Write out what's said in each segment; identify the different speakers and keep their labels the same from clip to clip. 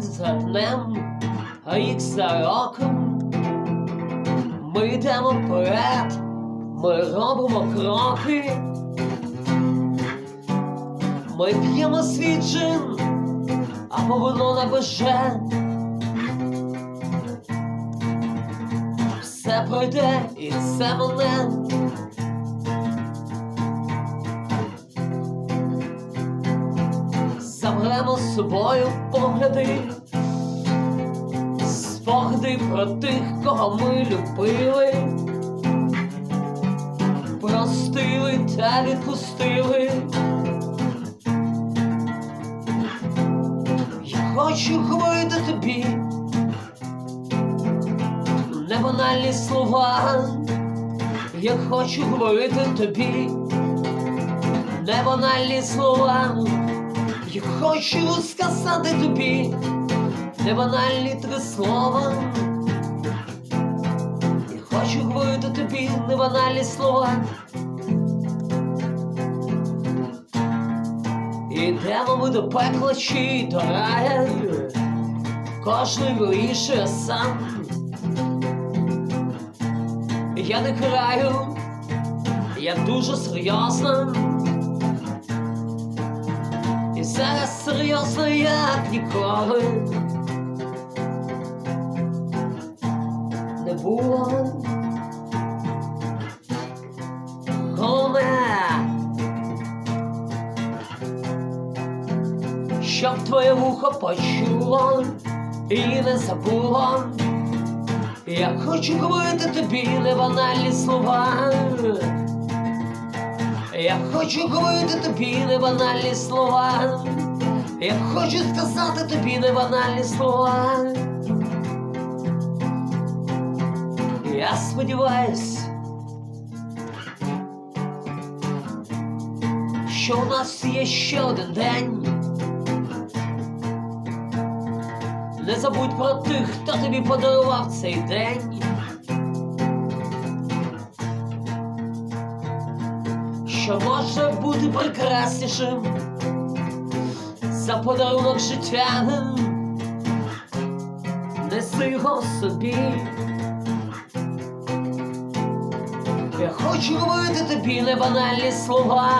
Speaker 1: за днем, рік за роком. Ми йдемо вперед, ми робимо кроки. Ми п'ємо свій а воно не беже. Все пройде і це мене. Заберемо з собою погляди, спогади про тих, кого ми любили, простили та відпустили. Я хочу говорити тобі не банальні слова. Я хочу говорити тобі не банальні слова. Я хочу сказати тобі не банальні три слова. Я хочу говорити тобі не банальні слова. Ідемо ми до пекла чи до рая, кожен вирішує сам. Я не краю, я дуже серйозна. Зараз серйозно, як ніколи. Не було. Головне, щоб твоє вухо почуло і не забуло. Я хочу говорити тобі не банальні слова. Хочу говорити тобі не банальні слова. Я хочу сказати тобі не банальні слова. Я сподіваюсь, що у нас є ще один день. Не забудь про тих, хто тобі подарував цей день. Що може бути прекраснішим за подарунок життя? Неси його собі. Я хочу говорити тобі не банальні слова.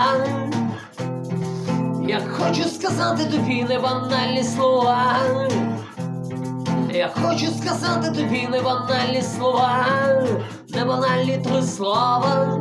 Speaker 1: Я хочу сказати тобі не банальні слова. Я хочу сказати тобі не банальні слова, не банальні три слова.